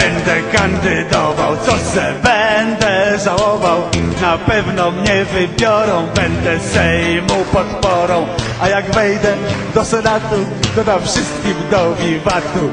Będę kandydował, co se będę żałował. Na pewno mnie wybiorą, będę Sejmu podporą. A jak wejdę do Senatu, to dam wszystkim do wiwatu.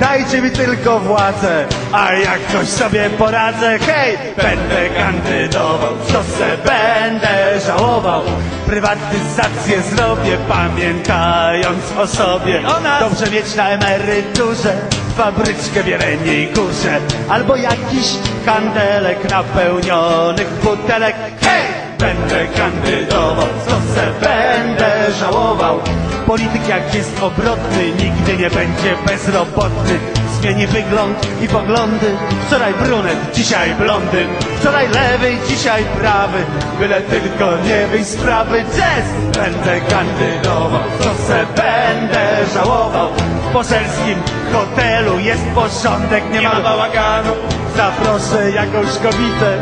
Dajcie mi tylko władzę, a jakoś sobie poradzę. Hej, będę kandydował, co se będę żałował. Prywatyzację zrobię, pamiętając o sobie. Dobrze mieć na emeryturze fabryczkę w Jeleniej Górze Albo jakiś kandelek napełnionych butelek. Hej! Będę kandydował, co se będę żałował. Polityk jak jest obrotny, nigdy nie będzie bezrobotny. Zmieni wygląd i poglądy. Wczoraj brunet, dzisiaj blondyn Wczoraj lewy, dzisiaj prawy. Byle tylko nie wyjść z sprawy Jazz! Będę kandydował, co se będę żałował. W poselskim hotelu jest porządek, nie ma bałaganu. Zaproszę jakąś kobietę.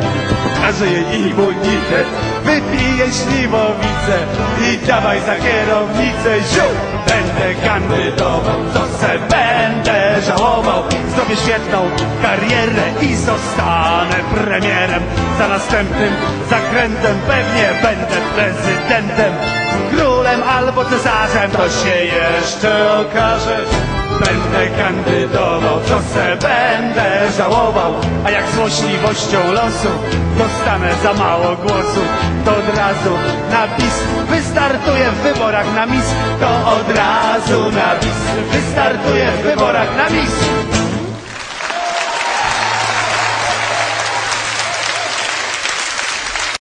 Jej immunitet Wypiję śliwowicę I dawaj za kierownicę. Ziu! Będę kandydował Co se będę żałował. Zrobię świetną karierę I zostanę premierem. Za następnym zakrętem Pewnie będę prezydentem Królem albo cesarzem To się jeszcze okaże. Będę kandydował, co se będę żałował. A jak złośliwością losu dostanę za mało głosu To od razu na PiS wystartuję w wyborach na mis To od razu na PiS wystartuję w wyborach na mis